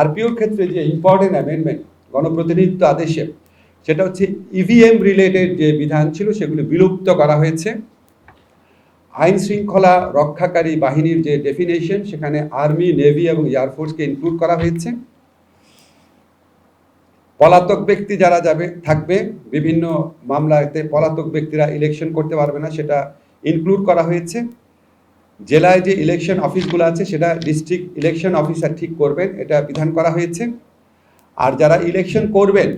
আরপিওর ক্ষেত্রে যে important amendment গণপ্রতিনিধিত্ব আদেশে, সেটা হচ্ছে ইভিএম রিলেটেড যে বিধান ছিল, সেগুলি বিলুপ্ত করা হয়েছে। আইন শৃঙ্খলা রক্ষাকারী বাহিনীর যে ডেফিনেশন সেখানে আর্মি নেভি এবং এয়ারফোর্সকে ইনক্লুড করা হয়েছে। পলাতক ব্যক্তি যারা যাবে, থাকবে, বিভিন্ন মামলাতে পলাতক ব্যক্তিরা ইলেকশন করতে পারবে না, সেটা ইনক্লুড করা হয়েছে। জেলায় যে ইলেকশন অফিসগুলো আছে, সেটা ডিস্ট্রিক্ট ইলেকশন অফিসার ঠিক করবেন, এটা বিধান করা হয়েছে। আর যারা ইলেকশন করবেন,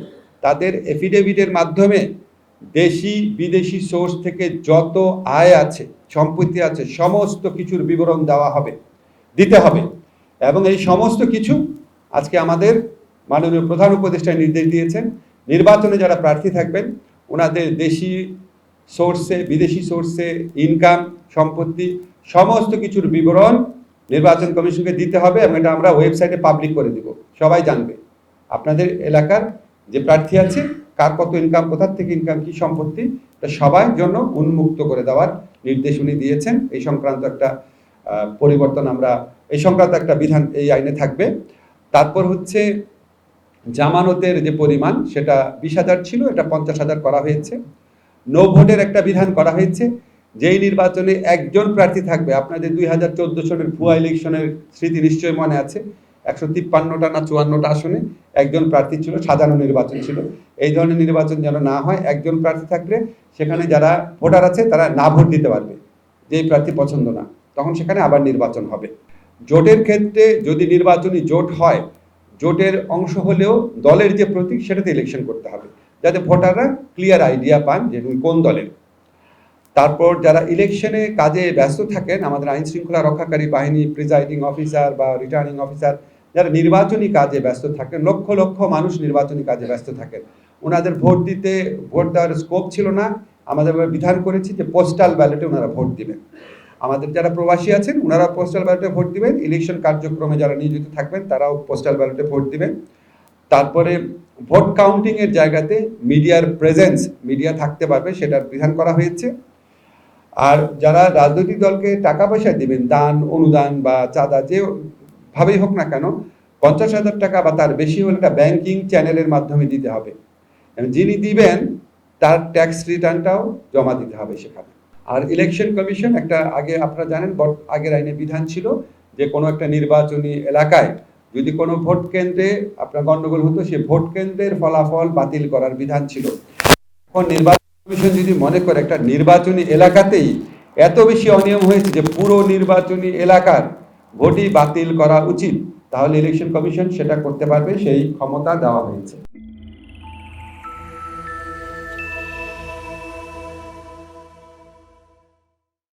তাদের এফিডেভিটের মাধ্যমে দেশি, বিদেশি সোর্স থেকে যত আয় আছে, সম্পত্তি আছে, সমস্ত কিছুর বিবরণ দেওয়া হবে, দিতে হবে। এবং এই সমস্ত কিছু আজকে আমাদের মাননীয় প্রধান উপদেষ্টা নির্দেশ দিয়েছেন। নির্বাচনে যারা প্রার্থী থাকবেন, ওনাদের দেশি সোর্সে বিদেশি সোর্সে ইনকাম সম্পত্তি সমস্ত কিছুর বিবরণ নির্বাচন কমিশনকে দিতে হবে এবং এটা আমরা ওয়েবসাইটে পাবলিক করে দিব। সবাই জানবে। আপনাদের এলাকার যে প্রার্থী আছে, কার কত ইনকাম কোথার থেকে ইনকাম কি সম্পত্তি এটা সবার জন্য উন্মুক্ত করে দেওয়ার নির্দেশ উনি দিয়েছেন। এই সংক্রান্ত একটা পরিবর্তন আমরা, এই সংক্রান্ত একটা বিধান এই আইনে থাকবে। তারপর হচ্ছে জামানতের যে পরিমাণ, সেটা বিশ হাজার ছিল, এটা পঞ্চাশ হাজার করা হয়েছে। নো ভোটের একটা বিধান করা হয়েছে। যেই নির্বাচনে একজন প্রার্থী থাকবে, আপনাদের দুই হাজার চোদ্দ সনের ভুয়া ইলেকশনের স্মৃতি নিশ্চয়ই মনে আছে। একশো তিপ্পান্নটা না চুয়ান্নটা আসনে একজন প্রার্থী ছিল, সাজানো নির্বাচন ছিল। এই ধরনের নির্বাচন যেন না হয়, একজন প্রার্থী থাকলে সেখানে যারা ভোটার আছে তারা না ভোট দিতে পারবে যেই প্রার্থী পছন্দ না। তখন সেখানে আবার নির্বাচন হবে। জোটের ক্ষেত্রে যদি নির্বাচনী জোট হয়, জোটের অংশ হলেও দলের যে প্রতীক সেটাতে ইলেকশন করতে হবে। যাতে ভোটাররা ক্লিয়ার আইডিয়া পান যে কোন দলের। তারপর যারা ইলেকশনে কাজে ব্যস্ত থাকেন, আমাদের আইন শৃঙ্খলা রক্ষাকারী বাহিনী প্রিজাইডিং অফিসার বা রিটার্নিং অফিসার যারা নির্বাচনী কাজে ব্যস্ত থাকেন, লক্ষ লক্ষ মানুষ নির্বাচনী কাজে ব্যস্ত থাকেন। ওনাদের ভোট দিতে ভোট দেওয়ার স্কোপ ছিল না। আমাদের বিধান করেছি যে পোস্টাল ব্যালটে ওনারা ভোট দিবেন। আমাদের যারা প্রবাসী আছেন, ওনারা পোস্টাল ব্যালটে ভোট দিবেন। ইলেকশন কার্যক্রমে যারা নিয়োজিত থাকবেন, তারাও পোস্টাল ব্যালটে ভোট দিবেন। তারপরে ভোট কাউন্টিংয়ের জায়গাতে মিডিয়ার প্রেজেন্স মিডিয়া থাকতে পারবে, সেটার বিধান করা হয়েছে। আর যারা রাজনৈতিক দলকে টাকা পয়সা দিবেন, দান, অনুদান বা চাঁদা যে ভাবেই হোক না কেন, পঞ্চাশ হাজার টাকা বা তার বেশি হলে একটা ব্যাংকিং চ্যানেলের মাধ্যমে দিতে হবে। যিনি দিবেন, তার ট্যাক্স রিটার্নটাও জমা দিতে হবে সেখানে। আর ইলেকশন কমিশন একটা আগে আপনারা জানেন আগের আইনে বিধান ছিল যে কোনো একটা নির্বাচনী এলাকায় যদি কোনো ভোট কেন্দ্রে আপনার গন্ডগোল হতো, সে ভোট কেন্দ্রের ফলাফল বাতিল করার বিধান ছিল। এখন নির্বাচন কমিশন যদি মনে করে একটা নির্বাচনী এলাকাতেই এত বেশি অনিয়ম হয়েছে যে পুরো নির্বাচনী এলাকার ভোটই বাতিল করা উচিত, তাহলে ইলেকশন কমিশন সেটা করতে পারবে, সেই ক্ষমতা দেওয়া হয়েছে।